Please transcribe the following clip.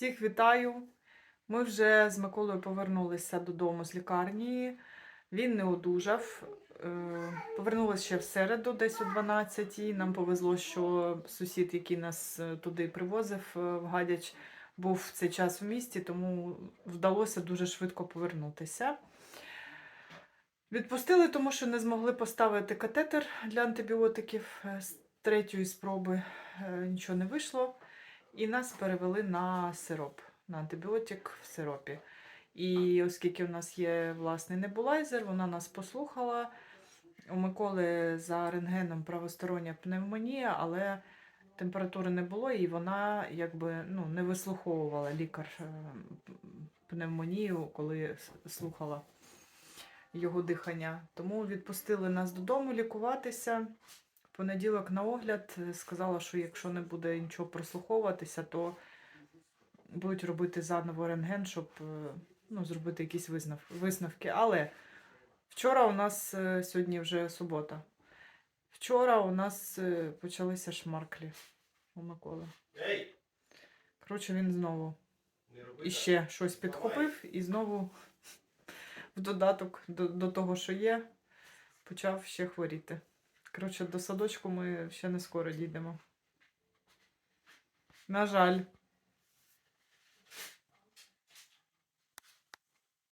Всіх вітаю. Ми вже з Миколою повернулися додому з лікарні. Він не одужав. Е, Повернулися ще в середу, десь о 12-й. Нам повезло, що сусід, який нас е, туди привозив е, в Гадяч, був в цей час в місті, тому вдалося дуже швидко повернутися. Відпустили, тому що не змогли поставити катетер для антибіотиків з третьої спроби. Нічого не вийшло. І нас перевели на сироп, на антибіотик в сиропі. І оскільки у нас є власний небулайзер, вона нас послухала. У Миколи за рентгеном правостороння пневмонія, але температури не було, і вона якби ну, не вислуховувала лікар е, пневмонію, коли слухала його дихання. Тому відпустили нас додому лікуватися. Понеділок на огляд е, сказала, що якщо не буде нічого прослуховуватися, то будуть робити заново рентген, щоб е, ну, зробити якісь визнав, висновки. Але вчора у нас е, сьогодні вже субота. Вчора у нас почалися шмарклі у Миколи. Коротше, він знову іще щось підхопив і знову в додаток до, до того, що є, почав ще хворіти. Коротше, до садочку ми ще не скоро дійдемо. На жаль.